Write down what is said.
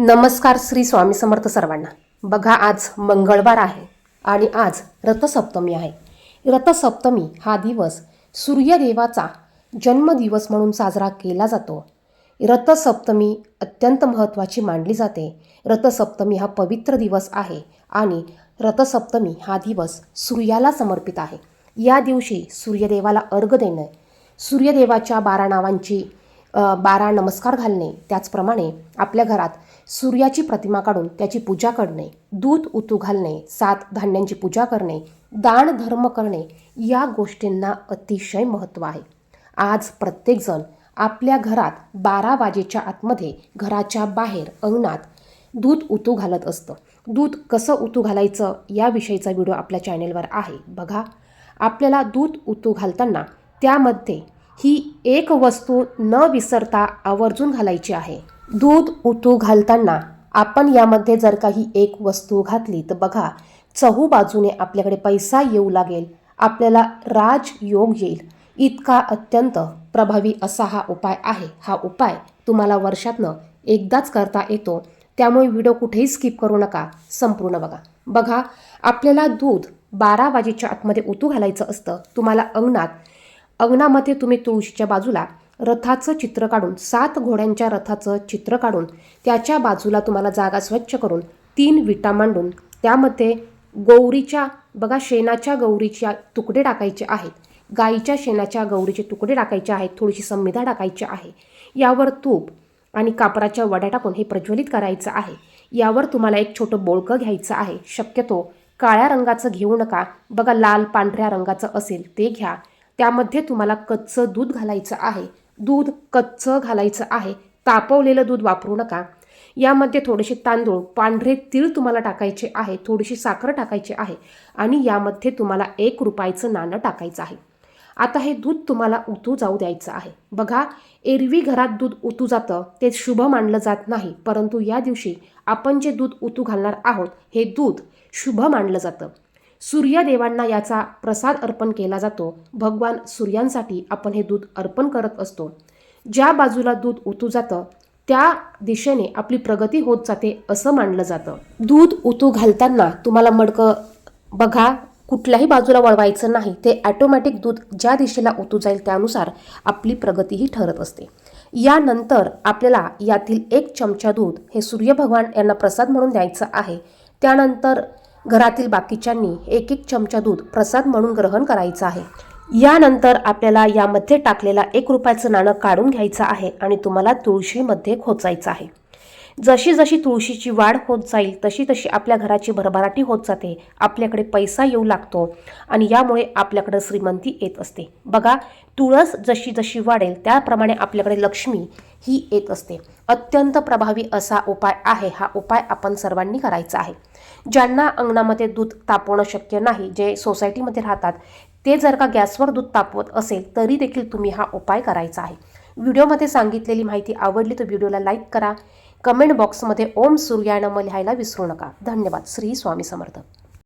नमस्कार श्री स्वामी समर्थ सर्वांना. बघा आज मंगळवार आहे आणि आज रथसप्तमी आहे. रथसप्तमी हा दिवस सूर्यदेवाचा जन्मदिवस म्हणून साजरा केला जातो. रथसप्तमी अत्यंत महत्त्वाची मानली जाते. रथसप्तमी हा पवित्र दिवस आहे आणि रथसप्तमी हा दिवस सूर्याला समर्पित आहे. या दिवशी सूर्यदेवाला अर्घ देणं सूर्यदेवाच्या बारा नावांची बारा नमस्कार घालणे त्याचप्रमाणे आपल्या घरात सूर्याची प्रतिमा काढून त्याची पूजा करणे दूध उतू घालणे सात धान्यांची पूजा करणे दान धर्म करणे या गोष्टींना अतिशय महत्त्व आहे. आज प्रत्येकजण आपल्या घरात बारा वाजेच्या आतमध्ये घराच्या बाहेर अंगणात दूध उतू घालत असतं. दूध कसं उतू घालायचं याविषयीचा व्हिडिओ आपल्या चॅनेलवर आहे. बघा आपल्याला दूध उतू घालताना त्यामध्ये ही एक वस्तू न विसरता आवर्जून घालायची आहे. दूध उतू घालताना आपण यामध्ये जर काही एक वस्तू घातली तर बघा चहू बाजूने आपल्याकडे पैसा येऊ लागेल. आपल्याला राजयोग येईल. इतका अत्यंत प्रभावी असा हा उपाय आहे. हा उपाय तुम्हाला वर्षातनं एकदाच करता येतो. त्यामुळे व्हिडिओ कुठेही स्किप करू नका. संपूर्ण बघा. बघा आपल्याला दूध बारा वाजेच्या आतमध्ये उतू घालायचं असतं. तुम्हाला अंगणात अंगणामध्ये तुम्ही तुळशीच्या बाजूला रथाचं चित्र काढून सात घोड्यांच्या रथाचं चित्र काढून त्याच्या बाजूला तुम्हाला जागा स्वच्छ करून तीन विटा मांडून त्यामध्ये गौरीच्या बघा शेणाच्या गौरीच्या तुकडे टाकायचे आहेत. गाईच्या शेणाच्या गौरीचे तुकडे टाकायचे आहेत थोडीशी संमिधा टाकायची आहे. यावर तूप आणि कापराच्या वड्या टाकून हे प्रज्वलित करायचं आहे. यावर तुम्हाला एक छोटं बोळकं घ्यायचं आहे. शक्यतो काळ्या रंगाचं घेऊ नका. बघा लाल पांढऱ्या रंगाचं असेल ते घ्या. त्यामध्ये तुम्हाला कच्चं दूध घालायचं आहे. दूध कच्चं घालायचं आहे. तापवलेलं दूध वापरू नका. यामध्ये थोडेसे तांदूळ पांढरे तीळ तुम्हाला टाकायचे आहे. थोडीशी साखर टाकायची आहे. आणि यामध्ये तुम्हाला एक रुपयाचं नाणं टाकायचं आहे. आता हे दूध तुम्हाला उतू जाऊ द्यायचं आहे. बघा एरवी घरात दूध उतू जातं ते शुभ मानलं जात नाही. परंतु या दिवशी आपण जे दूध उतू घालणार आहोत हे दूध शुभ मानलं जातं. सूर्यदेवांना याचा प्रसाद अर्पण केला जातो. भगवान सूर्यांसाठी आपण हे दूध अर्पण करत असतो. ज्या बाजूला दूध उतू जातं त्या दिशेने आपली प्रगती होत जाते असं मानलं जातं. दूध उतू घालताना तुम्हाला मडकं बघा कुठल्याही बाजूला वळवायचं नाही. ते ॲटोमॅटिक दूध ज्या दिशेला उतू जाईल त्यानुसार आपली प्रगतीही ठरत असते. यानंतर आपल्याला यातील एक चमचा दूध हे सूर्यभगवान यांना प्रसाद म्हणून द्यायचं आहे. त्यानंतर घरातील बाकीच्यांनी एक एक चमचा दूध प्रसाद म्हणून ग्रहण करायचं आहे. यानंतर आपल्याला यामध्ये टाकलेला एक रुपयाचं नाणं काढून घ्यायचं आहे आणि तुम्हाला तुळशीमध्ये खोचायचं आहे. जशी जशी तुळशीची वाढ होत जाईल तशी तशी आपल्या घराची भरभराटी होत जाते. आपल्याकडे पैसा येऊ लागतो आणि यामुळे आपल्याकडे श्रीमंती येत असते. बघा तुळस जशी जशी वाढेल त्याप्रमाणे आपल्याकडे लक्ष्मी ही येत असते. अत्यंत प्रभावी असा उपाय आहे हा उपाय आपण सर्वांनी करायचा आहे. ज्यांना अंगणामध्ये दूध तापवणं शक्य नाही जे सोसायटीमध्ये राहतात ते जर का गॅसवर दूध तापवत असेल तरी देखील तुम्ही हा उपाय करायचा आहे. व्हिडिओमध्ये सांगितलेली माहिती आवडली तर व्हिडिओला लाईक करा. कमेंट बॉक्समध्ये ओम सूर्यानम लिहायला विसरू नका. धन्यवाद. श्री स्वामी समर्थ.